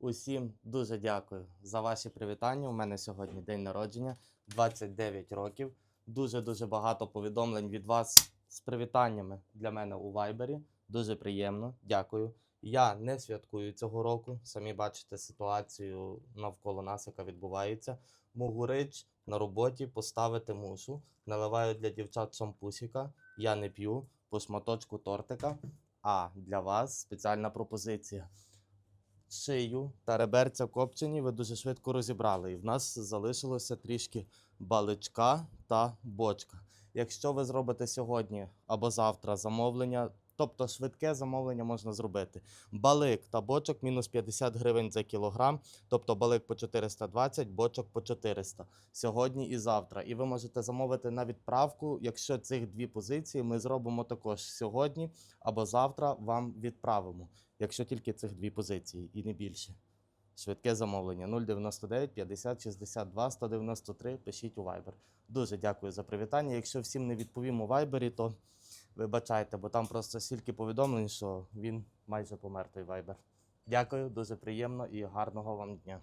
Усім дуже дякую за ваші привітання. У мене сьогодні день народження, 29 років. Дуже дуже багато повідомлень від вас з привітаннями для мене у Вайбері. Дуже приємно, дякую. Я не святкую цього року. Самі бачите ситуацію навколо нас, яка відбувається. Могурич на роботі поставити мушу. Наливаю для дівчат шампусіка. Я не п'ю по шматочку тортика. А для вас спеціальна пропозиція. Шию та реберця копчені ви дуже швидко розібрали. І в нас залишилося трішки баличка та бочка. Якщо ви зробите сьогодні або завтра замовлення, тобто швидке замовлення можна зробити. Балик та бочок мінус 50 гривень за кілограм, тобто балик по 420, бочок по 400 сьогодні і завтра. І ви можете замовити на відправку, якщо цих дві позиції ми зробимо також сьогодні або завтра вам відправимо, якщо тільки цих дві позиції і не більше. Швидке замовлення 099 50 62 193. Пишіть у Viber. Дуже дякую за привітання. Якщо всім не відповім у Viber, то вибачайте, бо там просто стільки повідомлень, що він майже помер той Viber. Дякую, дуже приємно і гарного вам дня.